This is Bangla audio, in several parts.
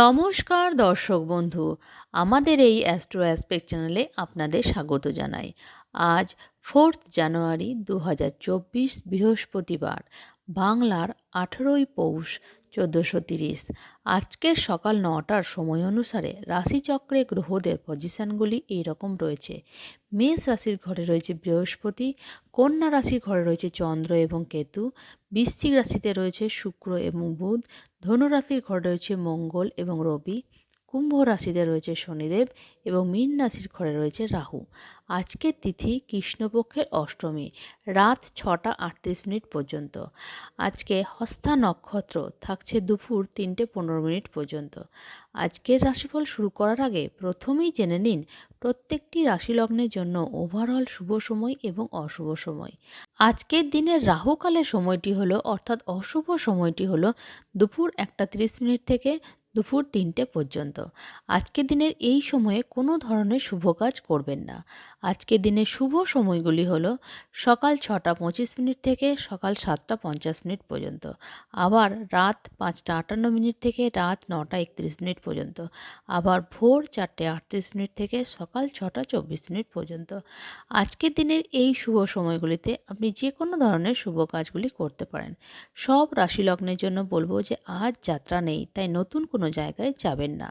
নমস্কার দর্শক বন্ধু, আমাদের এই অ্যাস্ট্রো অ্যাসপেক্ট চ্যানেলে আপনাদের স্বাগত জানাই। আজ ফোর্থ জানুয়ারি দু বৃহস্পতিবার, বাংলার আঠেরোই পৌষ চোদ্দোশো তিরিশ। আজকের সকাল নটার সময় অনুসারে রাশিচক্রে গ্রহদের পজিশানগুলি এইরকম রয়েছে। মেষ রাশির ঘরে রয়েছে বৃহস্পতি, কন্যা রাশির ঘরে রয়েছে চন্দ্র এবং কেতু, বৃশ্চিক রাশিতে রয়েছে শুক্র এবং বুধ ধনু ঘর ঘরে রয়েছে মঙ্গল এবং রবি, কুম্ভ রাশিতে রয়েছে শনিদেব এবং মীন রাশির ঘরে রয়েছে রাহু। আজকের তিথি কৃষ্ণপক্ষের অষ্টমী, রাত ছটা আটত্রিশ মিনিট পর্যন্ত। আজকে হস্তা নক্ষত্র থাকছে দুপুর তিনটে পনেরো মিনিট পর্যন্ত। আজকের রাশিফল শুরু করার আগে প্রথমেই জেনে নিন প্রত্যেকটি রাশি লগ্নের জন্য ওভারঅল শুভ সময় এবং অশুভ সময়। আজকের দিনের রাহুকালের সময়টি হলো, অর্থাৎ অশুভ সময়টি হলো দুপুর একটা তিরিশ মিনিট থেকে দুপুর তিনটে পর্যন্ত। আজকের দিনের এই সময়ে কোনো ধরনের শুভ কাজ করবেন না। আজকের দিনের শুভ সময়গুলি হলো সকাল ছটা পঁচিশ মিনিট থেকে সকাল সাতটা পঞ্চাশ মিনিট পর্যন্ত, আবার রাত পাঁচটা আটান্ন মিনিট থেকে রাত নটা একত্রিশ মিনিট পর্যন্ত, আবার ভোর চারটে আটত্রিশ মিনিট থেকে সকাল ছটা চব্বিশ মিনিট পর্যন্ত। আজকের দিনের এই শুভ সময়গুলিতে আপনি যে কোনো ধরনের শুভ কাজগুলি করতে পারেন। সব রাশি লগ্নের জন্য বলব যে আজ যাত্রা নেই, তাই নতুন কোনো জায়গায় যাবেন না।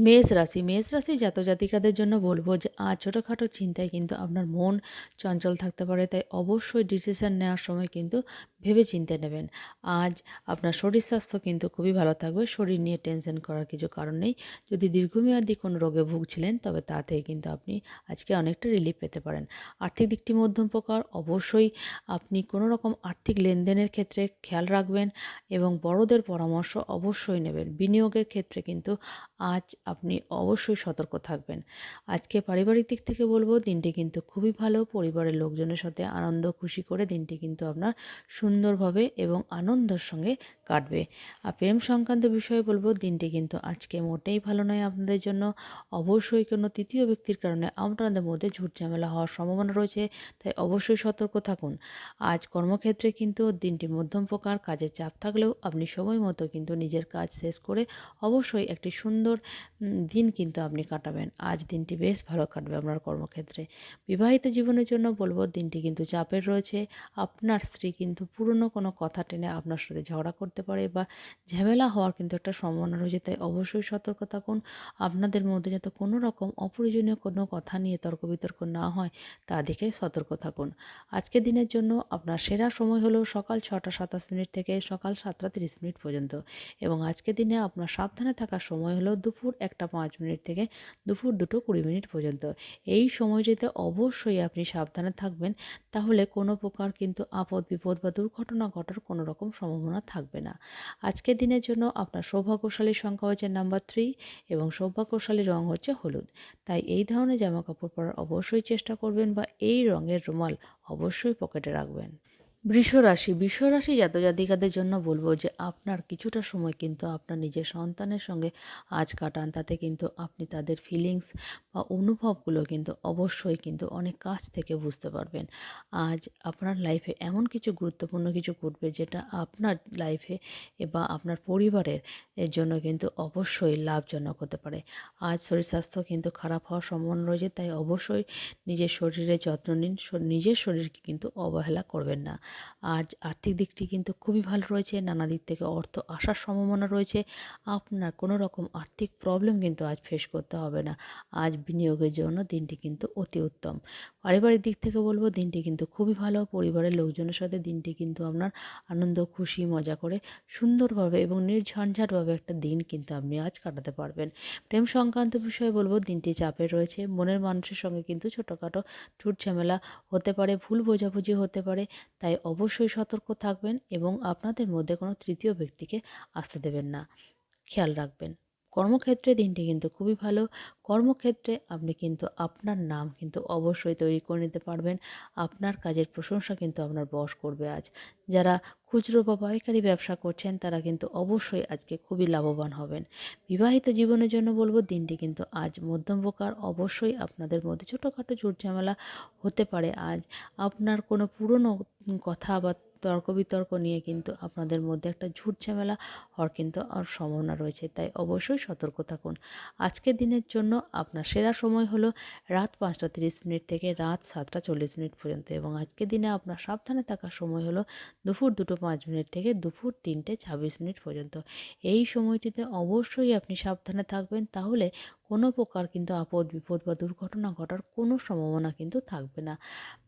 মেষ রাশি মেষ রাশি জাত জাতিকাদের জন্য বলব যে আজ ছোটোখাটো চিন্তায় কিন্তু আপনার মন চঞ্চল থাকতে পারে, তাই অবশ্যই ডিসিশন নেওয়ার সময় কিন্তু ভেবে চিনতে নেবেন। আজ আপনার শরীর স্বাস্থ্য কিন্তু খুবই ভালো থাকবে, শরীর নিয়ে টেনশন করার কিছু কারণ নেই। যদি দীর্ঘমেয়াদী কোনো রোগে ভুগছিলেন, তবে তা থেকে কিন্তু আপনি আজকে অনেকটা রিলিফ পেতে পারেন। আর্থিক দিকটি মধ্যম প্রকার, অবশ্যই আপনি কোনো রকম আর্থিক লেনদেনের ক্ষেত্রে খেয়াল রাখবেন এবং বড়দের পরামর্শ অবশ্যই নেবেন। বিনিয়োগের ক্ষেত্রে কিন্তু আজ আপনি অবশ্যই সতর্ক থাকবেন। আজকে পারিবারিক দিক থেকে বলব, দিনটি কিন্তু খুবই ভালো। পরিবারের লোকজনের সাথে আনন্দ, খুশি করে দিনটি কিন্তু আপনার সুন্দরভাবে এবং আনন্দের সঙ্গে কাটবে। আর প্রেম সংক্রান্ত বিষয়ে বলব, দিনটি কিন্তু আজকে মোটেই ভালো নয় আপনাদের জন্য। অবশ্যই কোনো তৃতীয় ব্যক্তির কারণে আপনাদের মধ্যে ঝুট ঝামেলা হওয়ার সম্ভাবনা রয়েছে, তাই অবশ্যই সতর্ক থাকুন। আজ কর্মক্ষেত্রে কিন্তু দিনটি মধ্যম প্রকার, কাজের চাপ থাকলেও আপনি সময় মতো কিন্তু নিজের কাজ শেষ করে অবশ্যই একটি সুন্দর দিন কিন্তু আপনি কাটাবেন। আজ দিনটি বেশ ভালো কাটবে আপনার কর্মক্ষেত্রে। বিবাহিত জীবনের জন্য বলব, দিনটি কিন্তু চাপের রয়েছে। আপনার স্ত্রী কিন্তু পুরনো কোনো কথা টেনে আপনার সাথে ঝগড়া করতে পারে বা ঝামেলা হওয়ার কিন্তু একটা সম্ভাবনা রয়েছে, তাই অবশ্যই সতর্ক থাকুন। আপনাদের মধ্যে যাতে কোনো রকম অপ্রয়োজনীয় কোনো কথা নিয়ে তর্ক বিতর্ক না হয়, তা দেখে সতর্ক থাকুন। আজকের দিনের জন্য আপনার সেরা সময় হলো সকাল ছটা সাতাশ মিনিট থেকে সকাল সাতটা তিরিশ মিনিট পর্যন্ত। এবং আজকের দিনে আপনার সাবধানে থাকার সময় হলো দুপুর একটা পাঁচ মিনিট থেকে দুপুর দুটো কুড়ি মিনিট পর্যন্ত। এই সময়টিতে অবশ্যই আপনি সাবধানে থাকবেন, তাহলে কোনো প্রকার কিন্তু আপদ বিপদ বা দুর্ঘটনা ঘটার কোনো রকম সম্ভাবনা থাকবে না। আজকের দিনের জন্য আপনার সৌভাগ্যশালী সংখ্যা হচ্ছে নাম্বার থ্রি এবং সৌভাগ্যশালী রং হচ্ছে হলুদ। তাই এই ধরনের জামা কাপড় পরার অবশ্যই চেষ্টা করবেন বা এই রঙের রুমাল অবশ্যই পকেটে রাখবেন। বৃষ রাশি বৃষ রাশি জাতজাতিকাদের জন্য বলব যে আপনার কিছুটা সময় কিন্তু আপনার নিজের সন্তানের সঙ্গে আজ কাটান। তাতে কিন্তু আপনি তাদের ফিলিংস বা অনুভবগুলো কিন্তু অবশ্যই কিন্তু অনেক কাছ থেকে বুঝতে পারবেন। আজ আপনার লাইফে এমন কিছু গুরুত্বপূর্ণ কিছু ঘটবে যেটা আপনার লাইফে বা আপনার পরিবারের জন্য কিন্তু অবশ্যই লাভজনক হতে পারে। আজ শরীর স্বাস্থ্য কিন্তু খারাপ হওয়ার সম্ভাবনা রয়েছে, তাই অবশ্যই নিজের শরীরের যত্ন নিন। নিজের শরীরকে কিন্তু অবহেলা করবেন না। আজ আর্থিক দিকটি কিন্তু খুবই ভালো রয়েছে, নানা দিক থেকে অর্থ আসার সম্ভাবনা রয়েছে। আপনার কোনো রকম আর্থিক প্রবলেম কিন্তু আজ ফেস করতে হবে না। আজ বিনিয়োগের জন্য দিনটি কিন্তু অতি উত্তম। পারিবারিক দিক থেকে বলব, দিনটি কিন্তু খুবই ভালো। পরিবারের লোকজনের সাথে দিনটি কিন্তু আপনার আনন্দ, খুশি, মজা করে সুন্দরভাবে এবং নির্ঝঞ্ঝাটভাবে একটা দিন কিন্তু আপনি আজ কাটাতে পারবেন। প্রেম সংক্রান্ত বিষয়ে বলব, দিনটি চাপের রয়েছে। মনের মানুষের সঙ্গে কিন্তু ছোটোখাটো ঝুট ঝামেলা হতে পারে, ভুল বোঝাবুঝি হতে পারে। তাই অবশ্যই সতর্ক থাকবেন এবং আপনাদের মধ্যে কোনো তৃতীয় ব্যক্তিকে আসতে দেবেন না। খেয়াল রাখবেন। কর্মক্ষেত্রে দিনটি কিন্তু খুবই ভালো। কর্মক্ষেত্রে আপনি কিন্তু আপনার নাম কিন্তু অবশ্যই তৈরি করে নিতে পারবেন। আপনার কাজের প্রশংসা কিন্তু আপনার বস করবে আজ। যারা খুচরো বা পাইকারি ব্যবসা করছেন, তারা কিন্তু অবশ্যই আজকে খুবই লাভবান হবেন। বিবাহিত জীবনের জন্য বলব, দিনটি কিন্তু আজ মধ্যম প্রকার অবশ্যই আপনাদের মধ্যে ছোটোখাটো ঝুট ঝামেলা হতে পারে আজ। আপনার কোনো পুরনো কথা বা তর্ক বিতর্ক নিয়ে কিন্তু আপনাদের মধ্যে একটা ঝুট ঝামেলা হওয়ার কিন্তু আর সম্ভাবনা রয়েছে, তাই অবশ্যই সতর্ক থাকুন। আজকের দিনের জন্য আপনার সেরা সময় হলো রাত পাঁচটা তিরিশ মিনিট থেকে রাত সাতটা চল্লিশ মিনিট পর্যন্ত এবং আজকের দিনে আপনার সাবধানে থাকার সময় হলো দুপুর দুটো পাঁচ মিনিট থেকে দুপুর তিনটে ছাব্বিশ মিনিট পর্যন্ত। এই সময়টিতে অবশ্যই আপনি সাবধানে থাকবেন, তাহলে কোনো প্রকার কিন্তু আপদ বিপদ বা দুর্ঘটনা ঘটার কোনো সম্ভাবনা কিন্তু থাকবে না।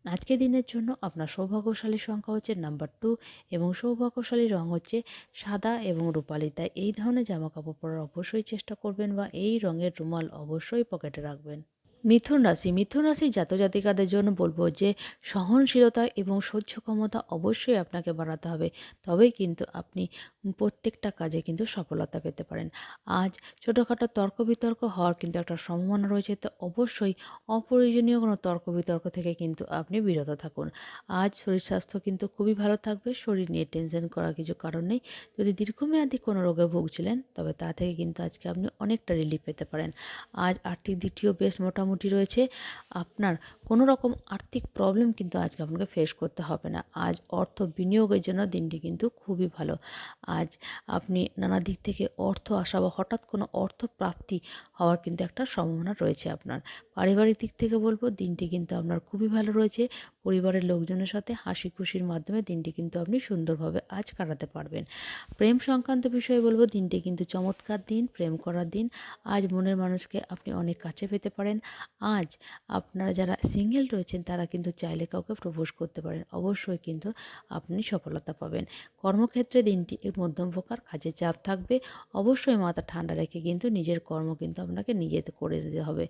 আজকের দিনের জন্য আপনার সৌভাগ্যশালী সংখ্যা হচ্ছে নাম্বার টু এবং সৌভাগ্যশালী রং হচ্ছে সাদা এবং রূপালি। তাই এই ধরনের জামা কাপড় পরার অবশ্যই চেষ্টা করবেন বা এই রঙের রুমাল অবশ্যই পকেটে রাখবেন। মিথুন রাশি, মিথুন রাশির জাতজাতিকাদের জন্য বলব যে সহনশীলতা এবং সহ্য ক্ষমতা অবশ্যই আপনাকে বাড়াতে হবে। তবেই কিন্তু আপনি প্রত্যেকটা কাজে কিন্তু সফলতা পেতে পারেন। আজ ছোটোখাটো তর্ক বিতর্ক হওয়ার কিন্তু একটা সম্ভাবনা রয়েছে, তো অবশ্যই অপ্রয়োজনীয় কোনো তর্ক বিতর্ক থেকে কিন্তু আপনি বিরত থাকুন। আজ শরীর স্বাস্থ্য কিন্তু খুবই ভালো থাকবে, শরীর নিয়ে টেনশন করার কিছু কারণ নেই। যদি দীর্ঘমেয়াদী কোনো রোগে ভুগছিলেন, তবে তা থেকে কিন্তু আজকে আপনি অনেকটা রিলিফ পেতে পারেন। আজ আর্থিক দিকটিও বেশ মোটামুটি রয়েছে। আপনার কোনো রকম আর্থিক প্রবলেম কিন্তু আজকে আপনাকে ফেস করতে হবে না। আজ অর্থ বিনিয়োগের জন্য দিনটি কিন্তু খুবই ভালো। আজ আপনি নানা দিক থেকে অর্থ আসা বা হঠাৎ কোনো অর্থ প্রাপ্তি হওয়ার কিন্তু একটা সম্ভাবনা রয়েছে আপনার। পারিবারিক দিক থেকে বলব, দিনটি কিন্তু আপনার খুবই ভালো রয়েছে। পরিবারের লোকজনের সাথে হাসি খুশির মাধ্যমে দিনটি কিন্তু আপনি সুন্দরভাবে আজ কাটাতে পারবেন। প্রেম সংক্রান্ত বিষয়ে বলব, দিনটি কিন্তু চমৎকার দিন, প্রেম করার দিন। আজ মনের মানুষকে আপনি অনেক কাছে পেতে পারেন। আজ আপনারা যারা সিঙ্গেল রয়েছেন, তারা কিন্তু চাইলে কাউকে প্রপোজ করতে পারেন। অবশ্যই কিন্তু আপনি সফলতা পাবেন। কর্মক্ষেত্রে দিনটি মধ্যম প্রকার কাজে চাপ থাকবে। অবশ্যই মাথা ঠান্ডা রেখে কিন্তু নিজের কর্ম কিন্তু আপনাকে নিজে করে দিতে হবে।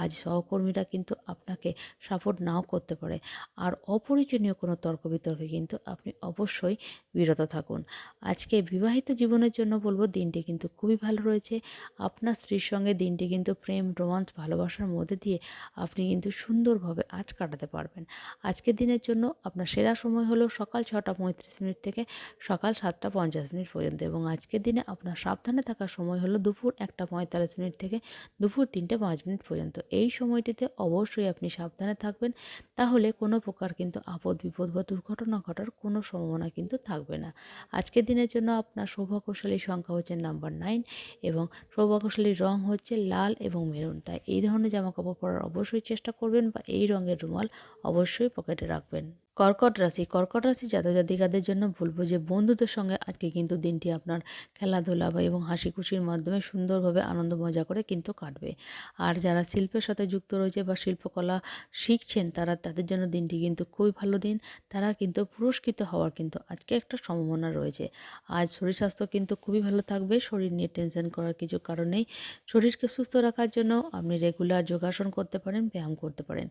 আজ সহকর্মীরা কিন্তু আপনাকে সাপোর্ট নাও করতে পারে। আর অপরিচনীয় কোনো তর্ক বিতর্কে কিন্তু আপনি অবশ্যই বিরত থাকুন। আজকে বিবাহিত জীবনের জন্য বলব, দিনটি কিন্তু খুবই ভালো রয়েছে। আপনার স্ত্রীর সঙ্গে দিনটি কিন্তু প্রেম রোমান্স ভালোবাসার মধ্যে দিয়ে আপনি কিন্তু সুন্দরভাবে আজ কাটাতে পারবেন। আজকের দিনের জন্য আপনার সেরা সময় হলো সকাল ছটা পঁয়ত্রিশ মিনিট থেকে সকাল সাতটা পঞ্চাশ মিনিট পর্যন্ত। এবং আজকের দিনে আপনার সাবধানে থাকার সময় হলো দুপুর একটা পঁয়তাল্লিশ মিনিট থেকে দুপুর তিনটে পাঁচ মিনিট পর্যন্ত। এই সময়টিতে অবশ্যই আপনি সাবধানে থাকবেন। তাহলে কোনো প্রকার কিন্তু আপদ বিপদ বা দুর্ঘটনা ঘটার কোনো সম্ভাবনা কিন্তু থাকবে না। আজকের দিনের জন্য আপনার সৌভাগ্যশালী সংখ্যা হচ্ছে নাম্বার নাইন এবং সৌভাগ্যশালী রং হচ্ছে লাল এবং মেরুন তাই এই ধরনের জামা কাপড় পরার অবশ্যই চেষ্টা করবেন বা এই রঙের রুমাল অবশ্যই পকেটে রাখবেন। কর্কট রাশি কর্কট রাশি জাতজাতিকাদের জন্য বলব যে বন্ধুদের সঙ্গে আজকে কিন্তু দিনটি আপনার খেলাধুলা বা এবং হাসি খুশির মাধ্যমে সুন্দরভাবে আনন্দ মজা করে কিন্তু কাটবে। আর যারা শিল্পের সাথে যুক্ত রয়েছে বা শিল্পকলা শিখছেন, তারা তাদের জন্য দিনটি কিন্তু খুবই ভালো দিন। তারা কিন্তু পুরস্কৃত হওয়ার কিন্তু আজকে একটা সম্ভাবনা রয়েছে। আজ শরীর স্বাস্থ্য কিন্তু খুবই ভালো থাকবে, শরীর নিয়ে টেনশন করার কিছু কারণেই শরীরকে সুস্থ রাখার জন্য আপনি রেগুলার যোগাসন করতে পারেন, ব্যায়াম করতে পারেন।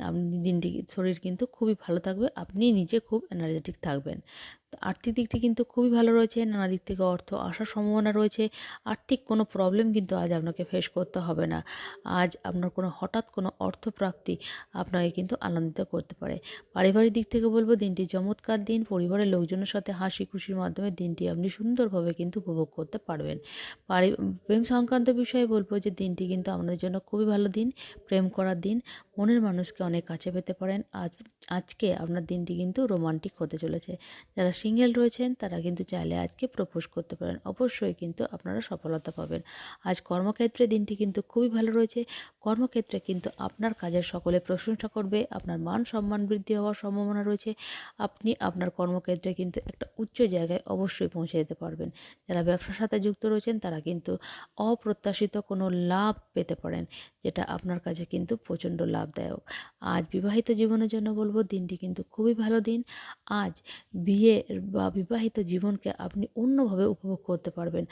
আপনি দিনটি, শরীর কিন্তু খুবই ভালো থাকবে। আপনি নিজে খুব এনার্জেটিক থাকবেন। আর্থিক দিকটি কিন্তু খুবই ভালো রয়েছে, নানা দিক থেকে অর্থ আসার সম্ভাবনা রয়েছে, আর্থিক কোনো প্রবলেম কিন্তু আজ আপনাকে ফেস করতে হবে না। আজ আপনার কোনো হঠাৎ কোনো অর্থপ্রাপ্তি আপনাকে কিন্তু আনন্দিত করতে পারে। পারিবারিক দিক থেকে বলব, দিনটি চমৎকার দিন, পরিবারের লোকজনের সাথে হাসি খুশির মাধ্যমে দিনটি আপনি সুন্দরভাবে কিন্তু উপভোগ করতে পারবেন। পারি প্রেম সংক্রান্ত বিষয়ে বলব যে, দিনটি কিন্তু আপনাদের জন্য খুবই ভালো দিন, প্রেম করার দিন, মনের মানুষকে অনেক কাছে পেতে পারেন। আজ আজকে আপনার দিনটি কিন্তু রোমান্টিক হতে চলেছে। যারা সিঙ্গেল রয়েছেন, তারা কিন্তু চাইলে আজকে প্রপোজ করতে পারেন। অবশ্যই কিন্তু আপনারা সফলতা পাবেন। আজ কর্মক্ষেত্রে দিনটি কিন্তু খুবই ভালো রয়েছে। কর্মক্ষেত্রে কিন্তু আপনার কাজের সকলে প্রশংসা করবে, আপনার মান সম্মান বৃদ্ধি হওয়ার সম্ভাবনা রয়েছে। আপনি আপনার কর্মক্ষেত্রে কিন্তু একটা উচ্চ জায়গায় অবশ্যই পৌঁছে যেতে পারবেন। যারা ব্যবসার সাথে যুক্ত রয়েছেন, তারা কিন্তু অপ্রত্যাশিত কোনো লাভ পেতে পারেন। যেটা আপনার কাছে কিন্তু প্রচণ্ড লাভদায়ক। আজ বিবাহিত জীবনের জন্য বলব, দিনটি কিন্তু খুবই ভালো দিন। আজ বিয়ে বা বিবাহিত জীবনকে আপনি অন্যভাবে উপভোগ করতে পারবেন।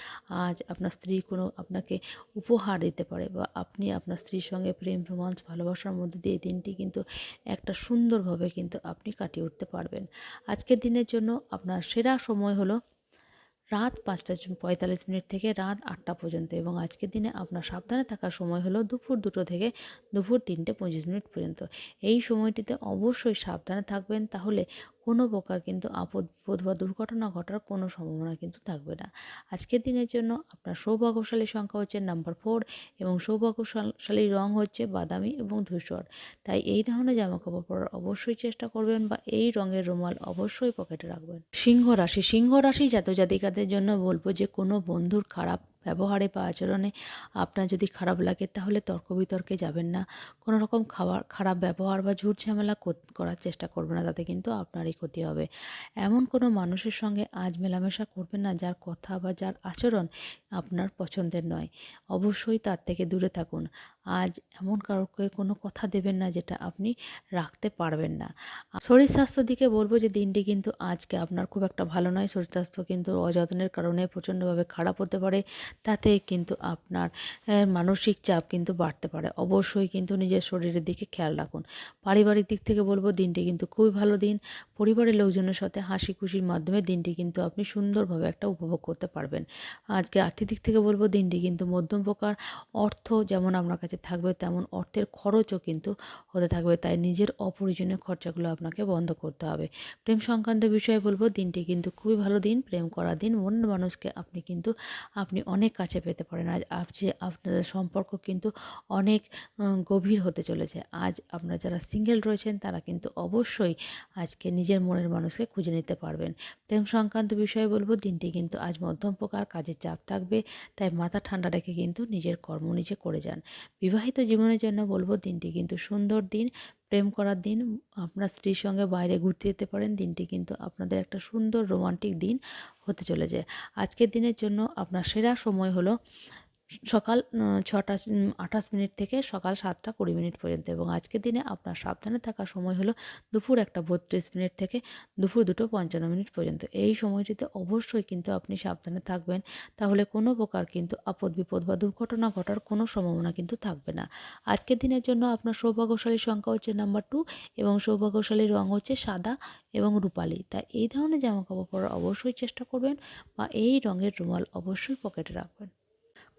আজ আপনার স্ত্রী কোনো আপনাকে উপহার দিতে পারে বা আপনি আপনার স্ত্রীর সঙ্গে প্রেম রোমাঞ্চ ভালোবাসার মধ্যে দিয়ে দিনটি কিন্তু একটা সুন্দরভাবে কিন্তু আপনি কাটিয়ে উঠতে পারবেন। আজকের দিনের জন্য আপনার সেরা সময় হলো রাত পাঁচটা পঁয়তাল্লিশ মিনিট থেকে রাত আটটা পর্যন্ত এবং আজকের দিনে আপনার সাবধানে থাকার সময় হলো দুপুর দুটো থেকে দুপুর তিনটে পঁচিশ মিনিট পর্যন্ত। এই সময়টিতে অবশ্যই সাবধানে থাকবেন, তাহলে কোনো প্রকার কিন্তু আপদ বা দুর্ঘটনা ঘটার কোনো সম্ভাবনা কিন্তু থাকবে না। আজকের দিনের জন্য আপনার সৌভাগ্যশালী সংখ্যা হচ্ছে নাম্বার ফোর এবং সৌভাগ্যশালী রং হচ্ছে বাদামি এবং ধূসর। তাই এই ধরনের জামাকাপড় পরার অবশ্যই চেষ্টা করবেন বা এই রঙের রুমাল অবশ্যই পকেটে রাখবেন। সিংহ রাশি সিংহ রাশি জাত জাতিকাদের জন্য বলব যে কোনো বন্ধুর খারাপ ব্যবহারে বা আচরণে আপনার যদি খারাপ লাগে, তাহলে তর্ক বিতর্কে যাবেন না। কোনো রকম খাবার খারাপ ব্যবহার বা ঝুট ঝামেলা করার চেষ্টা করবেন না, তাতে কিন্তু আপনারই ক্ষতি হবে। এমন কোনো মানুষের সঙ্গে আজ মেলামেশা করবেন না, যার কথা বা যার আচরণ আপনার পছন্দের নয়। অবশ্যই তার থেকে দূরে থাকুন। আজ এমন কারোকে কোনো কথা দেবেন না যেটা আপনি রাখতে পারবেন না। শরীর স্বাস্থ্যের দিকে বলব যে দিনটি কিন্তু আজকে আপনার খুব একটা ভালো নয়। শরীর স্বাস্থ্য কিন্তু অযত্নের কারণে প্রচণ্ডভাবে খারাপ হতে পারে। তাতে কিন্তু আপনার মানসিক চাপ কিন্তু বাড়তে পারে। অবশ্যই কিন্তু নিজের শরীরের দিকে খেয়াল রাখুন। পারিবারিক দিক থেকে বলব দিনটি কিন্তু খুবই ভালো দিন। পরিবারের লোকজনের সাথে হাসি খুশির মাধ্যমে দিনটি কিন্তু আপনি সুন্দরভাবে একটা উপভোগ করতে পারবেন। আজকে আর্থিক দিক থেকে বলব দিনটি কিন্তু মধ্যম প্রকার। অর্থ যেমন আপনার কাছে থাকবে তেমন অর্থের খরচও কিন্তু হতে থাকবে। তাই নিজের অপ্রয়োজনীয় খরচাগুলো আপনাকে বন্ধ করতে হবে। প্রেম সংক্রান্ত বিষয়ে বলব, দিনটি কিন্তু খুবই ভালো দিন, প্রেম করা দিন। মন মানুষকে আপনি কিন্তু, আপনি অনেক কাছে পেতে পারেন। আজ যে আপনাদের সম্পর্ক কিন্তু অনেক গভীর হতে চলেছে। আজ আপনারা যারা সিঙ্গেল রয়েছেন, তারা কিন্তু অবশ্যই আজকে নিজের মনের মানুষকে খুঁজে নিতে পারবেন। প্রেম সংক্রান্ত বিষয়ে বলব, দিনটি কিন্তু আজ মধ্যম প্রকার কাজের চাপ থাকবে। তাই মাথা ঠান্ডা রেখে কিন্তু নিজের কর্ম নিজে করে যান। বিবাহিত জীবনের জন্য বলব দিনটি কিন্তু সুন্দর দিন, প্রেম করার দিন, আপনার স্ত্রীর সঙ্গে বাইরে ঘুরতে যেতে পারেন, দিনটি কিন্তু আপনাদের একটা সুন্দর রোমান্টিক দিন হতে চলেছে। আজকের দিনের জন্য আপনার সেরা সময় হলো সকাল ছটা আঠাশ মিনিট থেকে সকাল সাতটা কুড়ি মিনিট পর্যন্ত এবং আজকের দিনে আপনার সাবধানে থাকার সময় হলো দুপুর একটা বত্রিশ মিনিট থেকে দুপুর দুটো পঞ্চান্ন মিনিট পর্যন্ত। এই সময়টিতে অবশ্যই কিন্তু আপনি সাবধানে থাকবেন, তাহলে কোনো প্রকার কিন্তু আপদ বিপদ বা দুর্ঘটনা ঘটার কোনো সম্ভাবনা কিন্তু থাকবে না। আজকের দিনের জন্য আপনার সৌভাগ্যশালী সংখ্যা হচ্ছে নাম্বার টু এবং সৌভাগ্যশালী রঙ হচ্ছে সাদা এবং রূপালি। তাই এই ধরনের জামা কাপড় পরার অবশ্যই চেষ্টা করবেন বা এই রঙের রুমাল অবশ্যই পকেটে রাখবেন।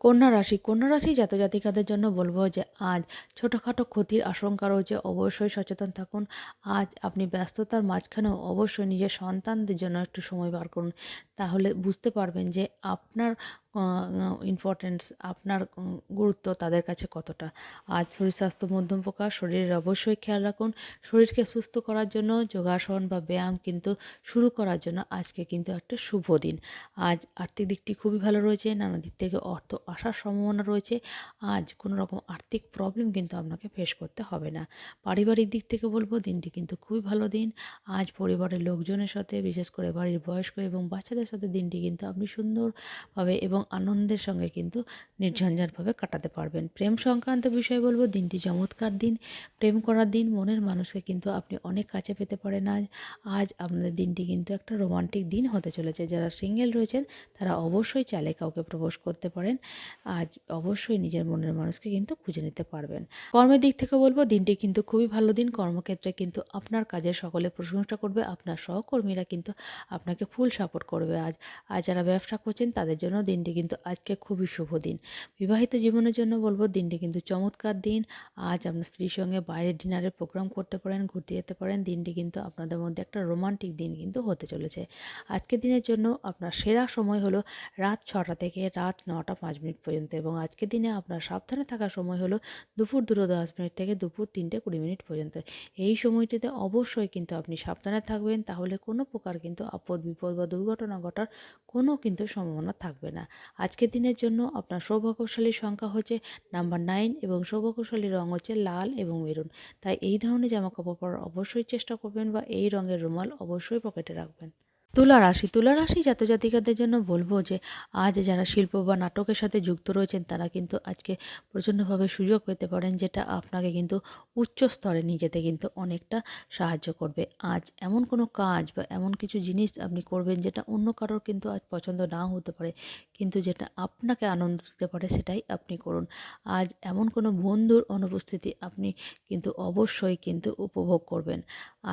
কন্যা রাশি কন্যা রাশি জাত জাতজাতিকাদের জন্য বলব যে আজ ছোটোখাটো ক্ষতির আশঙ্কা রয়েছে। অবশ্যই সচেতন থাকুন। আজ আপনি ব্যস্ততার মাঝখানেও অবশ্যই নিজের সন্তানদের জন্য একটু সময় বার করুন। তাহলে বুঝতে পারবেন যে আপনার ইম্পর্টেন্স আপনার গুরুত্ব তাদের কাছে কতটা? আজ শরীর স্বাস্থ্য মধ্যম প্রকার, শরীরের অবশ্যই খেয়াল রাখুন। শরীরকে সুস্থ করার জন্য যোগাসন বা ব্যায়াম কিন্তু শুরু করার জন্য আজকে কিন্তু একটা শুভ দিন। আজ আর্থিক দিকটি খুবই ভালো রয়েছে, নানা দিক থেকে অর্থ আসার সম্ভাবনা রয়েছে। আজ কোনো রকম আর্থিক প্রবলেম কিন্তু আপনাকে ফেস করতে হবে না। পারিবারিক দিক থেকে বলব, দিনটি কিন্তু খুবই ভালো দিন। আজ পরিবারের লোকজনের সাথে, বিশেষ করে বাড়ির বয়স্ক এবং বাচ্চাদের সাথে দিনটি কিন্তু আপনি সুন্দরভাবে এবং আনন্দের সঙ্গে কিন্তু নির্ঝঞ্ঝাটভাবে কাটাতে পারবেন। প্রেম সংক্রান্ত বিষয় বলব, দিনটি চমৎকার দিন। প্রেম করার দিন মনের মানুষকে কিন্তু আপনি অনেক কাছে পেতে পারেন আজ। আজ আপনাদের দিনটি কিন্তু একটা রোমান্টিক দিন হতে চলেছে। যারা সিঙ্গেল রয়েছেন, তারা অবশ্যই চালে কাউকে প্রপোজ করতে পারেন। আজ অবশ্যই নিজের মনের মানুষকে কিন্তু খুঁজে নিতে পারবেন। কর্মের দিক থেকে বলব, দিনটি কিন্তু খুবই ভালো দিন। কর্মক্ষেত্রে কিন্তু আপনার কাজের সকলে প্রশংসা করবে, আপনার সহকর্মীরা কিন্তু আপনাকে ফুল সাপোর্ট করবে। আজ আর যারা ব্যবসা করছেন, তাদের জন্য দিনটি কিন্তু আজকে খুবই শুভ দিন। বিবাহিত জীবনের জন্য বলব দিনটি কিন্তু চমৎকার দিন। আজ আপনার স্ত্রীর সঙ্গে বাইরে ডিনারের প্রোগ্রাম করতে পারেন, ঘুরতে যেতে পারেন। দিনটি কিন্তু আপনাদের মধ্যে একটা রোমান্টিক দিন কিন্তু হতে চলেছে। আজকের দিনের জন্য আপনার সেরা সময় হলো রাত ছটা থেকে রাত নটা পাঁচ মিনিট পর্যন্ত এবং আজকের দিনে আপনার সাবধানে থাকার সময় হলো দুপুর দুটো দশ মিনিট থেকে দুপুর তিনটে কুড়ি মিনিট পর্যন্ত। এই সময়টিতে অবশ্যই কিন্তু আপনি সাবধানে থাকবেন, তাহলে কোনো প্রকার কিন্তু আপদ বিপদ বা দুর্ঘটনা ঘটার কোনো কিন্তু সম্ভাবনা থাকবে না। আজকের দিনের জন্য আপনার সৌভাগ্যশালী সংখ্যা হচ্ছে নাম্বার নাইন এবং সৌভাগ্যশালী রঙ হচ্ছে লাল এবং মেরুন। তাই এই ধরনের জামাকাপড় পরার অবশ্যই চেষ্টা করবেন বা এই রঙের রুমাল অবশ্যই পকেটে রাখবেন। তুলা রাশি তুলা রাশি জাতজাতিকাদের জন্য বলব যে, আজ যারা শিল্প বা নাটকের সাথে যুক্ত রয়েছেন, তারা কিন্তু আজকে প্রচণ্ডভাবে সুযোগ পেতে পারেন, যেটা আপনাকে কিন্তু উচ্চ স্তরে নিয়ে যেতে কিন্তু অনেকটা সাহায্য করবে। আজ এমন কোনো কাজ বা এমন কিছু জিনিস আপনি করবেন, যেটা অন্য কারোর কিন্তু আজ পছন্দ নাও হতে পারে, কিন্তু যেটা আপনাকে আনন্দ দিতে পারে, সেটাই আপনি করুন। আজ এমন কোনো বন্ধুর অনুপস্থিতি আপনি কিন্তু অবশ্যই কিন্তু উপভোগ করবেন।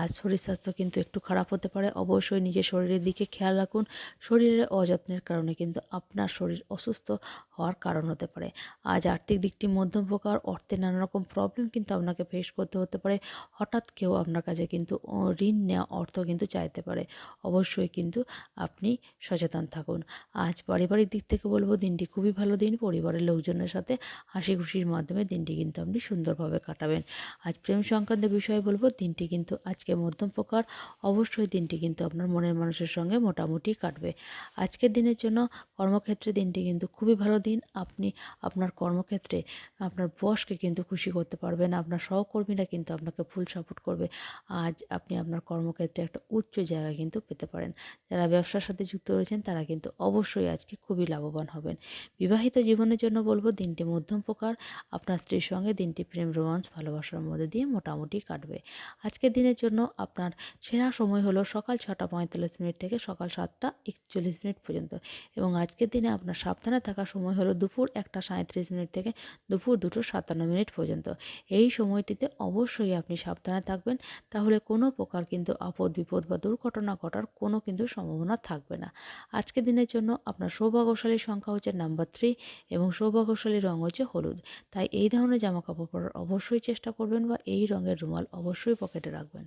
আজ শরীর স্বাস্থ্য কিন্তু একটু খারাপ হতে পারে। অবশ্যই নিজের শরীরের দিকে খেয়াল রাখুন। শরীরের অযত্নের কারণে কিন্তু আপনার শরীর অসুস্থ হওয়ার কারণ হতে পারে। আজ আর্থিক দিকটি মধ্যম প্রকার, অর্থে নানা রকম প্রবলেম কিন্তু আপনাকে ফেস করতে হতে পারে। হঠাৎ কেউ আপনার কাছে কিন্তু ঋণ নেওয়া অর্থ কিন্তু চাইতে পারে। অবশ্যই কিন্তু আপনি সচেতন থাকুন। আজ পারিবারিক দিক থেকে বলব, দিনটি খুবই ভালো দিন। পরিবারের লোকজনের সাথে হাসি খুশির মাধ্যমে দিনটি কিন্তু আপনি সুন্দরভাবে কাটাবেন। আজ প্রেম সংক্রান্ত বিষয়ে বলব, দিনটি কিন্তু আজকে মধ্যম প্রকার, অবশ্যই দিনটি কিন্তু আপনার মনের মানুষের সঙ্গে মোটামুটি কাটবে। আজকের দিনের জন্য কর্মক্ষেত্রে দিনটি কিন্তু খুবই ভালো দিন। আপনি আপনার কর্মক্ষেত্রে আপনার বসকে কিন্তু খুশি করতে পারবেন, আপনার সহকর্মীরা কিন্তু আপনাকে ফুল সাপোর্ট করবে। আজ আপনি আপনার কর্মক্ষেত্রে একটা উচ্চ জায়গা কিন্তু পেতে পারেন। যারা ব্যবসার সাথে যুক্ত রয়েছেন, তারা কিন্তু অবশ্যই আজকে খুবই লাভবান হবেন। বিবাহিত জীবনের জন্য বলব, দিনটি মধ্যম প্রকার, আপনার স্ত্রীর সঙ্গে দিনটি প্রেম রোমান্স ভালোবাসার মধ্যে দিয়ে মোটামুটি কাটবে। আজকের দিনের জন্য আপনার সেরা সময় হলো সকাল ছটা পঁয়তাল্লিশ মিনিট থেকে সকাল সাতটা একচল্লিশ মিনিট পর্যন্ত। এবং আজকের দিনে আপনার সাবধানে থাকার সময় হলো দুপুর একটা সাঁত্রিশ মিনিট থেকে দুপুর দুটো সাতান্ন মিনিট পর্যন্ত। এই সময়টিতে অবশ্যই আপনি সাবধানে থাকবেন, তাহলে কোনো প্রকার কিন্তু আপদ বিপদ বা দুর্ঘটনা ঘটার কোনো কিন্তু সম্ভাবনা থাকবে না। আজকের দিনের জন্য আপনার সৌভাগ্যশালী সংখ্যা হচ্ছে নাম্বার থ্রি এবং সৌভাগ্যশালী রঙ হচ্ছে হলুদ। তাই এই ধরনের জামা কাপড় পরার অবশ্যই চেষ্টা করবেন বা এই রঙের রুমাল অবশ্যই পকেটে রাখবেন।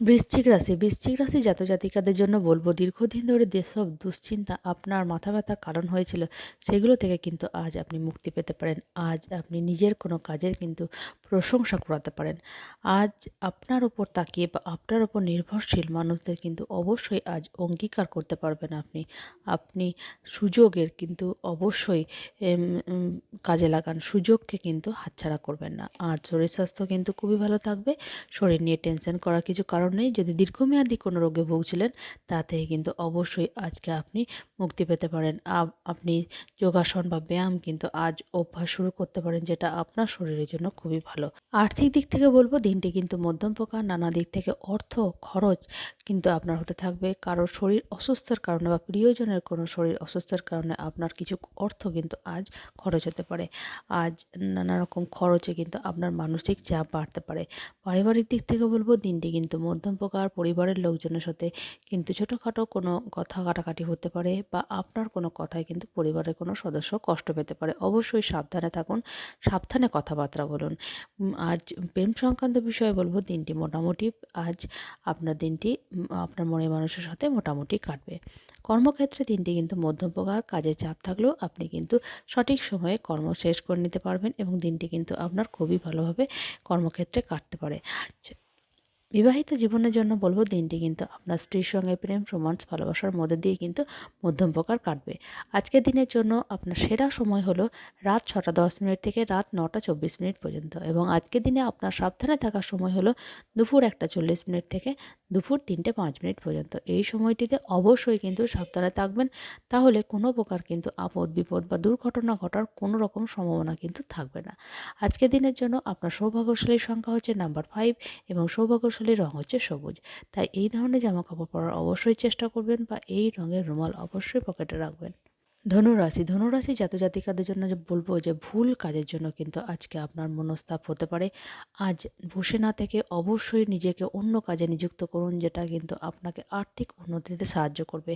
বৃশ্চিক রাশি বৃশ্চিক রাশি জাত জাতিকাদের জন্য বলব, দীর্ঘদিন ধরে যেসব দুশ্চিন্তা আপনার মাথা ব্যথার কারণ হয়েছিল, সেগুলো থেকে কিন্তু আজ আপনি মুক্তি পেতে পারেন। আজ আপনি নিজের কোনো কাজের কিন্তু প্রশংসা করাতে পারেন। আজ আপনার ওপর তাকিয়ে বা আপনার ওপর নির্ভরশীল মানুষদের কিন্তু অবশ্যই আজ অঙ্গীকার করতে পারবেন আপনি। আপনি সুযোগের কিন্তু অবশ্যই কাজে লাগান, সুযোগকে কিন্তু হাতছাড়া করবেন না। আর শরীর স্বাস্থ্য কিন্তু খুবই ভালো থাকবে। শরীর নিয়ে টেনশন করার কিছু কারণ নেই যদি দীর্ঘমেয়াদী কোনো রোগে ভুগছিলেন, তা থেকে কিন্তু অবশ্যই আজকে আপনি মুক্তি পেতে পারেন। আপনি যোগাসন বা ব্যায়াম কিন্তু আজ অভ্যাস শুরু করতে পারেন, যেটা আপনার শরীরের জন্য খুবই ভালো। আর্থিক দিক থেকে বলব, দিনটি কিন্তু মধ্যম প্রকার, নানা দিক থেকে অর্থ খরচ কিন্তু আপনার হতে থাকবে। কারও শরীর অসুস্থের কারণে বা প্রিয়জনের কোনো শরীর অসুস্থের কারণে আপনার কিছু অর্থ কিন্তু আজ খরচ হতে পারে। আজ নানা রকম খরচে কিন্তু আপনার মানসিক চাপ বাড়তে পারে। পারিবারিক দিক থেকে বলব, দিনটি কিন্তু মধ্যম প্রকার পরিবারের লোকজনের সাথে কিন্তু ছোটোখাটো কোনো কথা কাটাকাটি হতে পারে বা আপনার কোনো কথায় কিন্তু পরিবারের কোনো সদস্য কষ্ট পেতে পারে। অবশ্যই সাবধানে থাকুন, সাবধানে কথাবার্তা বলুন। আজ প্রেম সংক্রান্ত বিষয়ে বলব, দিনটি মোটামুটি আজ আপনার দিনটি আপনার মনের মানুষের সাথে মোটামুটি কাটবে। কর্মক্ষেত্রে দিনটি কিন্তু মধ্যম প্রকার কাজের চাপ থাকলেও আপনি কিন্তু সঠিক সময়ে কর্ম শেষ করে নিতে পারবেন এবং দিনটি কিন্তু আপনার খুবই ভালোভাবে কর্মক্ষেত্রে কাটতে পারে। বিবাহিত জীবনের জন্য বলব দিনটি কিন্তু আপনার স্ত্রীর সঙ্গে প্রেম রোমান্স ভালোবাসার মধ্যে দিয়ে কিন্তু মধ্যম প্রকার কাটবে। আজকের দিনের জন্য আপনার সেরা সময় হলো রাত ছটা দশ মিনিট থেকে রাত নটা চব্বিশ মিনিট পর্যন্ত এবং আজকের দিনে আপনার সাবধানে থাকার সময় হলো দুপুর একটা চল্লিশ মিনিট থেকে দুপুর তিনটে পাঁচ মিনিট পর্যন্ত। এই সময়টিতে অবশ্যই কিন্তু সাবধানে থাকবেন, তাহলে কোনো প্রকার কিন্তু আপদ, বিপদ বা দুর্ঘটনা ঘটার কোনো রকম সম্ভাবনা কিন্তু থাকবে না। আজকের দিনের জন্য আপনার সৌভাগ্যশালী সংখ্যা হচ্ছে নাম্বার ফাইভ এবং সৌভাগ্যশালী রঙ হচ্ছে সবুজ। তাই এই ধরনের জামা কাপড় পরার অবশ্যই চেষ্টা করবেন বা এই রঙের রুমাল অবশ্যই পকেটে রাখবেন। ধনুরাশি ধনুরাশি জাতিকাদের জন্য যে বলব যে ভুল কাজের জন্য কিন্তু আজকে আপনার মনস্তাপ হতে পারে। আজ বসে না থেকে অবশ্যই নিজেকে অন্য কাজে নিযুক্ত করুন যেটা কিন্তু আপনাকে আর্থিক উন্নতিতে সাহায্য করবে।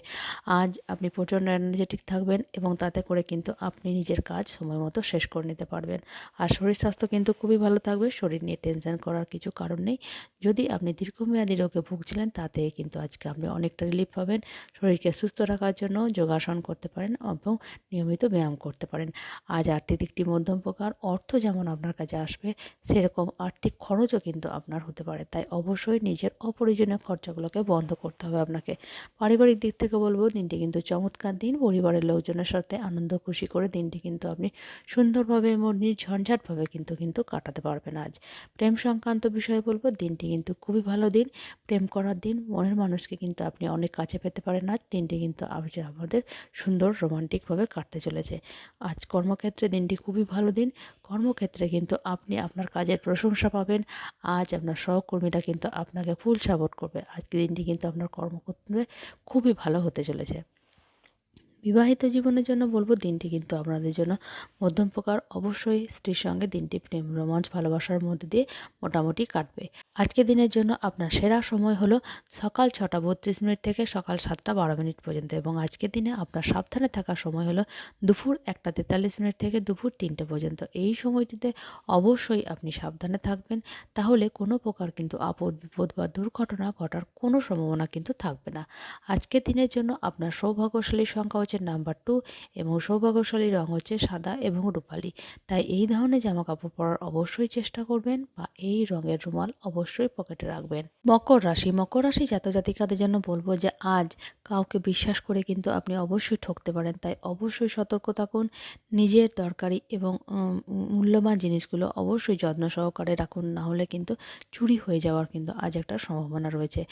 আজ আপনি প্রচণ্ড এনার্জেটিক থাকবেন এবং তাতে করে কিন্তু আপনি নিজের কাজ সময় মতো শেষ করে নিতে পারবেন। আর শরীর স্বাস্থ্য কিন্তু খুবই ভালো থাকবে, শরীর নিয়ে টেনশন করার কিছু কারণ নেই। যদি আপনি দীর্ঘমেয়াদী রোগে ভুগছিলেন তাতে কিন্তু আজকে আপনি অনেকটা রিলিফ পাবেন। শরীরকে সুস্থ রাখার জন্য যোগাসন করতে পারেন এবং নিয়মিত ব্যায়াম করতে পারেন। আজ আর্থিক দিকটি মধ্যম প্রকার, অর্থ যেমন আপনার কাছে আসবে, সেরকম আর্থিক খরচও কিন্তু আপনার হতে পারে। তাই অবশ্যই নিজের অপ্রয়োজনীয় খরচাগুলোকে বন্ধ করতে হবে আপনাকে। পারিবারিক দিক থেকে বলব, দিনটি কিন্তু চমৎকার দিন। পরিবারের লোকজনের সাথে আনন্দ, খুশি করে দিনটি কিন্তু আপনি সুন্দরভাবে এবং নির্ঝঞ্ঝাটভাবে কিন্তু কিন্তু কাটাতে পারবেন আজ। প্রেম সংক্রান্ত বিষয়ে বলব, দিনটি কিন্তু খুবই ভালো দিন। প্রেম করার দিন, মনের মানুষকে কিন্তু আপনি অনেক কাছে পেতে পারেন আজ। দিনটি কিন্তু আমাদের সুন্দর রোমান্টিকভাবে কাটতে চলেছে। আজ কর্মক্ষেত্রে দিনটি খুবই ভালো দিন। কর্মক্ষেত্রে কিন্তু আপনি আপনার কাজের প্রশংসা পাবেন। আজ আপনার সহকর্মীরা কিন্তু আপনাকে ফুল সাপোর্ট করবে। আজকের দিনটি কিন্তু আপনার কর্মক্ষেত্রে খুবই ভালো হতে চলেছে। বিবাহিত জীবনের জন্য বলব দিনটি কিন্তু আপনাদের জন্য মধ্যম প্রকার। অবশ্যই স্ত্রীর সঙ্গে দিনটি প্রেম, রোমাঞ্চ, ভালোবাসার মধ্যে দিয়ে মোটামুটি কাটবে। আজকের দিনের জন্য আপনার সেরা সময় হলো সকাল ছটা বত্রিশ মিনিট থেকে সকাল সাতটা বারো মিনিট পর্যন্ত এবং আজকের দিনে আপনার সাবধানে থাকার সময় হলো দুপুর একটা তেতাল্লিশ মিনিট থেকে দুপুর তিনটে পর্যন্ত। এই সময়টিতে অবশ্যই আপনি সাবধানে থাকবেন, তাহলে কোনো প্রকার কিন্তু আপদ বিপদ বা দুর্ঘটনা ঘটার কোনো সম্ভাবনা কিন্তু থাকবে না। আজকের দিনের জন্য আপনার সৌভাগ্যশালী সংখ্যা হচ্ছে নাম্বার টু এবং সৌভাগ্যশালী রং হচ্ছে সাদা এবং রূপালি। তাই এই ধরনের জামা কাপড় পরার অবশ্যই চেষ্টা করবেন বা এই রঙের রুমাল অবশ্যই পকেটে রাখবেন। মকর রাশি মকর রাশি জাতজাতিকাদের জন্য বলব যে আজ কাউকে বিশ্বাস করে কিন্তু আপনি অবশ্যই ঠকতে পারেন। তাই অবশ্যই সতর্ক থাকুন, নিজের দরকারি এবং মূল্যবান জিনিসগুলো অবশ্যই যত্ন সহকারে রাখুন, না হলে কিন্তু চুরি হয়ে যাওয়ার কিন্তু আজ একটা সম্ভাবনা রয়েছে।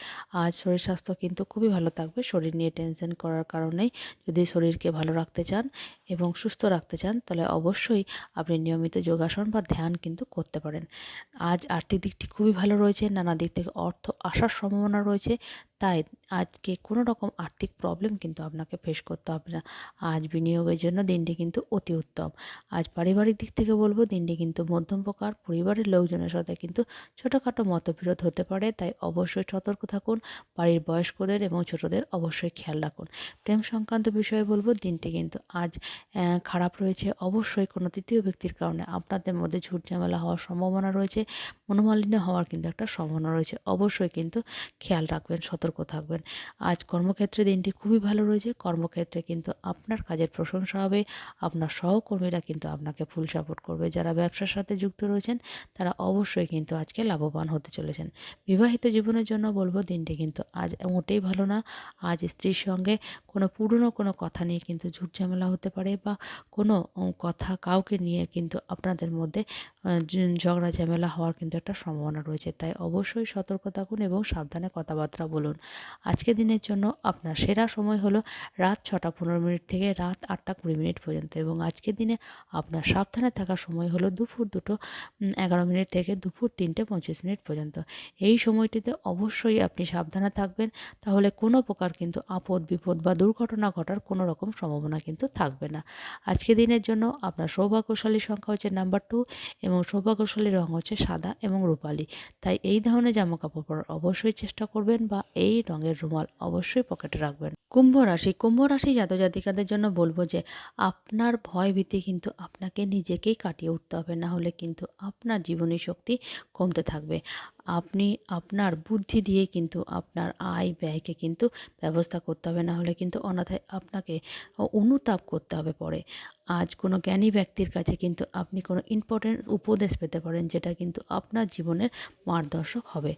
আজ শরীর স্বাস্থ্য কিন্তু খুবই ভালো থাকবে। শরীর নিয়ে টেনশন করার কারণেই যদি শরীরকে ভালো রাখতে চান এবং সুস্থ রাখতে চান, তাহলে অবশ্যই আপনি নিয়মিত যোগাসন বা ধ্যান কিন্তু করতে পারেন। আজ আর্থিক দিকটি খুবই ভালো রয়েছে, নানা দিক থেকে অর্থ আসার সম্ভাবনা রয়েছে, তাই আজকে কোনো রকম আর্থিক প্রবলেম কিন্তু আপনাকে ফেস করতে হবে না। আজ বিনিয়োগের জন্য দিনটি কিন্তু অতি উত্তম। আজ পারিবারিক দিক থেকে বলব, দিনটি কিন্তু মধ্যম প্রকার, পরিবারের লোকজনের সাথে কিন্তু ছোটোখাটো মতবিরোধ হতে পারে, তাই অবশ্যই সতর্ক থাকুন, বাড়ির বয়স্কদের এবং ছোটদের অবশ্যই খেয়াল রাখুন। প্রেম সংক্রান্ত বিষয়ে বলব, দিনটি কিন্তু আজ খারাপ রয়েছে, অবশ্যই কোনো তৃতীয় ব্যক্তির কারণে আপনাদের মধ্যে ঝুট ঝামেলা হওয়ার সম্ভাবনা রয়েছে, মনোমালিন্য হওয়ার কিন্তু একটা সম্ভাবনা রয়েছে, অবশ্যই কিন্তু খেয়াল রাখবেন, সতর্ক থাকবেন। আজ কর্মক্ষেত্রে দিনটি খুবই ভালো রয়েছে, কর্মক্ষেত্রে কিন্তু আপনার কাজের প্রশংসা হবে, আপনার সহকর্মীরা কিন্তু আপনাকে ফুল সাপোর্ট করবে, যারা ব্যবসার সাথে যুক্ত রয়েছেন, তারা অবশ্যই কিন্তু আজকে লাভবান হতে চলেছেন। বিবাহিত জীবনের জন্য বলব, দিনটি কিন্তু আজ মোটেই ভালো না, আজ স্ত্রীর সঙ্গে কোনো পুরনো কোনো কথা নিয়ে কিন্তু ঝুট ঝামেলা হতে পারে বা কোনো কথা কাউকে নিয়ে কিন্তু আপনাদের মধ্যে ঝগড়া ঝামেলা হওয়ার কিন্তু একটা সম্ভাবনা রয়েছে। তাই অবশ্যই সতর্ক থাকুন এবং সাবধানে কথাবার্তা বলুন। আজকের দিনের জন্য আপনার সেরা সময় হলো রাত ছটা পনেরো মিনিট থেকে রাত আটটা কুড়ি মিনিট পর্যন্ত এবং আজকের দিনে আপনার সাবধানে থাকার সময় হলো দুপুর দুটো এগারো মিনিট থেকে দুপুর তিনটে পঁচিশ মিনিট পর্যন্ত। এই সময়টিতে অবশ্যই আপনি সাবধানে থাকবেন, তাহলে কোনো প্রকার কিন্তু আপদ বিপদ বা দুর্ঘটনা ঘটার কোনো রকম সম্ভাবনা কিন্তু থাকবে না। আজকে দিনের জন্য আপনার সৌভাগ্যশালী সংখ্যা হচ্ছে নাম্বার টু এবং সৌভাগ্যশালী রঙ হচ্ছে সাদা এবং রূপালি। তাই এই ধরনের জামা কাপড় পরার অবশ্যই চেষ্টা করবেন বা এই রঙের রুমাল অবশ্যই পকেটে রাখবেন। কুম্ভ রাশি কুম্ভ রাশি জাতজাতিকাদের জন্য বলব যে আপনার ভয় ভীতি কিন্তু আপনাকে নিজেকেই কাটিয়ে উঠতে হবে, না হলে কিন্তু আপনার জীবনী শক্তি কমতে থাকবে। আপনি আপনার বুদ্ধি দিয়ে কিন্তু আপনার আয় ব্যয়কে কিন্তু ব্যবস্থা করতে হবে, না হলে কিন্তু অনাথায় আপনাকে অনুতাপ করতে হবে পরে। আজ কোনো জ্ঞানী ব্যক্তির কাছে কিন্তু আপনি কোনো ইম্পর্টেন্ট উপদেশ পেতে পারেন, যেটা কিন্তু আপনার জীবনের মার্গদর্শক হবে।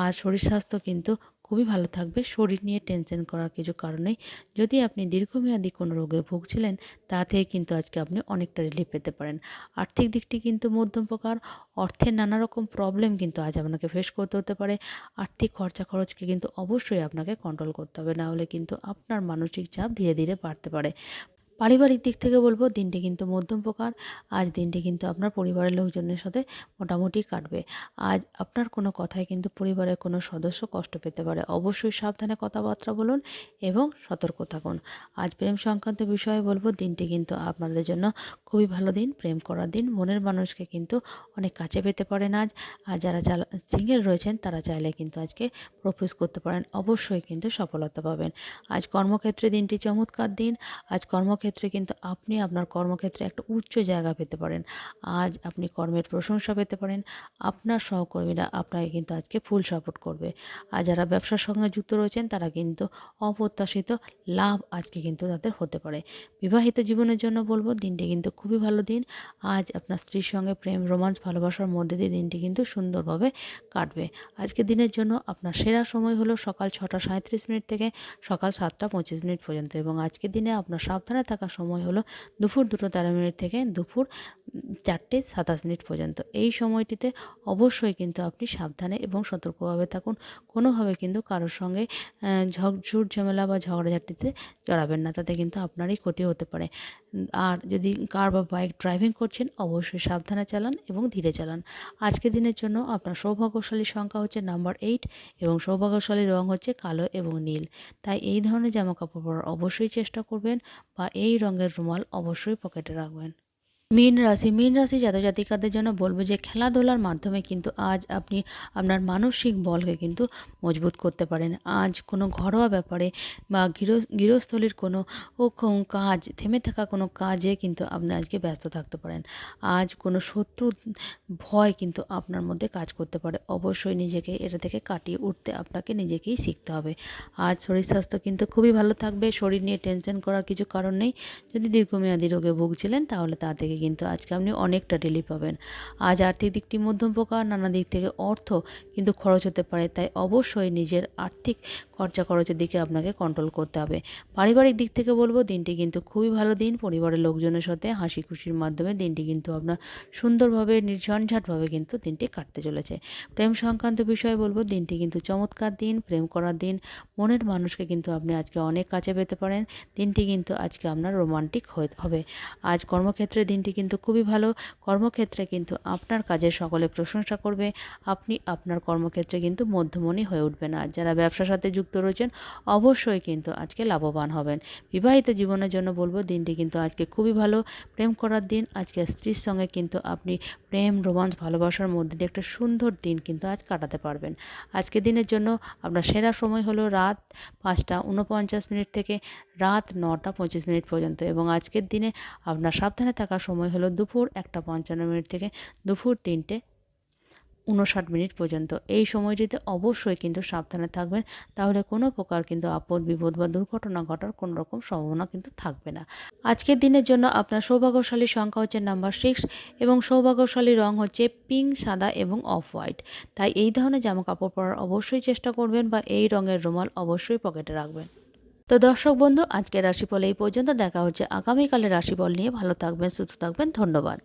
আর শরীর স্বাস্থ্য কিন্তু খুবই ভালো থাকবে। শরীর নিয়ে টেনশন করার কিছু কারণেই যদি আপনি দীর্ঘমেয়াদী কোনো রোগে ভুগছিলেন, তা থেকে কিন্তু আজকে আপনি অনেকটা রিলিফ পেতে পারেন। আর্থিক দিকটি কিন্তু মধ্যম প্রকার। অর্থের নানা রকম প্রবলেম কিন্তু আজ আপনাকে ফেস করতে হতে পারে। আর্থিক খরচা খরচকে কিন্তু অবশ্যই আপনাকে কন্ট্রোল করতে হবে। না হলে কিন্তু আপনার মানসিক চাপ ধীরে ধীরে বাড়তে পারে। পারিবারিক দিক থেকে বলব, দিনটি কিন্তু মধ্যম প্রকার। আজ দিনটি কিন্তু আপনার পরিবারের লোকজনের সাথে মোটামুটি কাটবে। আজ আপনার কোনো কথায় কিন্তু পরিবারের কোনো সদস্য কষ্ট পেতে পারে। অবশ্যই সাবধানে কথাবার্তা বলুন এবং সতর্ক থাকুন। আজ প্রেম সংক্রান্ত বিষয়ে বলব, দিনটি কিন্তু আপনাদের জন্য খুবই ভালো দিন, প্রেম করার দিন। মনের মানুষকে কিন্তু অনেক কাছে পেতে পারেন আজ। আর যারা সিঙ্গেল রয়েছেন, তারা চাইলে কিন্তু আজকে প্রপোজ করতে পারেন। অবশ্যই কিন্তু সফলতা পাবেন। আজ কর্মক্ষেত্রে দিনটি চমৎকার দিন। আজ কর্মক্ষেত্রে ক্ষেত্রে কিন্তু আপনি আপনার কর্মক্ষেত্রে একটা উচ্চ জায়গা পেতে পারেন। আজ আপনি কর্মের প্রশংসা পেতে পারেন, আপনার সহকর্মীরা আপনাকে কিন্তু আজকে ফুল সাপোর্ট করবে। আর যারা ব্যবসার সঙ্গে যুক্ত রয়েছেন, তারা কিন্তু অপ্রত্যাশিত লাভ আজকে কিন্তু তাদের হতে পারে। বিবাহিত জীবনের জন্য বলব, দিনটি কিন্তু খুবই ভালো দিন। আজ আপনার স্ত্রীর সঙ্গে প্রেম রোমাঞ্চ ভালোবাসার মধ্যে দিয়ে দিনটি কিন্তু সুন্দরভাবে কাটবে। আজকে দিনের জন্য আপনার সেরা সময় হলো সকাল ছটা সাঁত্রিশ মিনিট থেকে সকাল সাতটা পঁচিশ মিনিট পর্যন্ত এবং আজকের দিনে আপনার সাবধানে থাকা থাকার সময় হলো দুপুর দুটো তেরো মিনিট থেকে দুপুর চারটে সাতাশ মিনিট পর্যন্ত। এই সময়টিতে অবশ্যই কিন্তু আপনি সাবধানে এবং সতর্কভাবে থাকুন। কোনোভাবে কিন্তু কারোর সঙ্গে আহ, ঝগ ঝুট ঝামেলা বা ঝগড়াঝাটিতে জড়াবেন না তাতে কিন্তু আপনারই ক্ষতি হতে পারে। আর যদি কার বা বাইক ড্রাইভিং করছেন অবশ্যই সাবধানে চালান এবং ধীরে চালান। আজকের দিনের জন্য আপনার সৌভাগ্যশালী সংখ্যা হচ্ছে নাম্বার এইট এবং সৌভাগ্যশালী রং হচ্ছে কালো এবং নীল। তাই এই ধরনের জামা কাপড় পরার অবশ্যই চেষ্টা করবেন বা এই রঙের রুমাল অবশ্যই পকেটে রাখবেন। মীন রাশি মীন রাশি জাতক জাতিকাদের জন্য বলব যে খেলাধুলার মাধ্যমে কিন্তু আজ আপনি আপনার মানসিক বলকে কিন্তু মজবুত করতে পারেন। আজ কোনো ঘরোয়া ব্যাপারে বা গৃহ, গৃহস্থলীর কোনো কোনো কাজ, থেমে থাকা কোনো কাজে কিন্তু আপনি আজকে ব্যস্ত থাকতে পারেন। আজ কোনো শত্রু ভয় কিন্তু আপনার মধ্যে কাজ করতে পারে। অবশ্যই নিজেকে এটা থেকে কাটিয়ে উঠতে আপনাকে নিজেকেই শিখতে হবে। আজ শরীর স্বাস্থ্য কিন্তু খুবই ভালো থাকবে। শরীর নিয়ে টেনশন করার কিছু কারণ নেই। যদি দীর্ঘমেয়াদী রোগে ভুগছিলেন তাহলে তা থেকে কিন্তু আজকে আপনি অনেকটা রিলিফ পাবেন। আজ আর্থিক দিকটি মধ্যম পোকা, নানা দিক থেকে অর্থ কিন্তু খরচ হতে পারে, তাই অবশ্যই নিজের আর্থিক খরচা খরচের দিকে আপনাকে কন্ট্রোল করতে হবে। পারিবারিক দিক থেকে বলব, দিনটি কিন্তু খুবই ভালো দিন। পরিবারের লোকজনের সাথে হাসি খুশির মাধ্যমে দিনটি কিন্তু আপনার সুন্দরভাবে, নির্ঝঞ্ঝাটভাবে কিন্তু দিনটি কাটতে চলেছে। প্রেম সংক্রান্ত বিষয়ে বলব, দিনটি কিন্তু চমৎকার দিন, প্রেম করার দিন। মনের মানুষকে কিন্তু আপনি আজকে অনেক কাছে পেতে পারেন। দিনটি কিন্তু আজকে আপনার রোমান্টিক হবে। আজ কর্মক্ষেত্রে দিনটি কিন্তু খুবই ভালো। কর্মক্ষেত্রে কিন্তু আপনার কাজের সকলে প্রশংসা করবে। আপনি আপনার কর্মক্ষেত্রে কিন্তু মধ্যমণি হয়ে উঠবেন। আর যারা ব্যবসার সাথে যুক্ত রয়েছেন, অবশ্যই কিন্তু আজকে লাভবান হবেন। বিবাহিত জীবনের জন্য বলব, দিনটি কিন্তু আজকে খুবই ভালো। প্রেম করার দিন, আজকে স্ত্রীর সঙ্গে কিন্তু আপনি প্রেম, রোমাঞ্চ, ভালোবাসার মধ্যে দিয়ে একটা সুন্দর দিন কিন্তু আজ কাটাতে পারবেন। আজকের দিনের জন্য আপনার সেরা সময় হলো রাত পাঁচটা উনপঞ্চাশ মিনিট থেকে রাত নটা পঁচিশ মিনিট পর্যন্ত এবং আজকের দিনে আপনার সাবধানে থাকার সময় হলো দুপুর একটা পঞ্চান্ন মিনিট থেকে দুপুর তিনটে উনষাট মিনিট পর্যন্ত। এই সময়টিতে অবশ্যই কিন্তু সাবধানে থাকবেন, তাহলে কোনো প্রকার কিন্তু আপদ, বিপদ বা দুর্ঘটনা ঘটার কোনো রকম সম্ভাবনা কিন্তু থাকবে না। আজকের দিনের জন্য আপনার সৌভাগ্যশালী সংখ্যা হচ্ছে নাম্বার সিক্স এবং সৌভাগ্যশালী রং হচ্ছে পিঙ্ক, সাদা এবং অফ হোয়াইট। তাই এই ধরনের জামা কাপড় পরার অবশ্যই চেষ্টা করবেন বা এই রঙের রুমাল অবশ্যই পকেটে রাখবেন। তো দর্শক বন্ধু, আজকের রাশিফল এই পর্যন্ত। দেখা হচ্ছে আগামীকালের রাশিফল নিয়ে। ভালো থাকবেন, সুস্থ থাকবেন। ধন্যবাদ।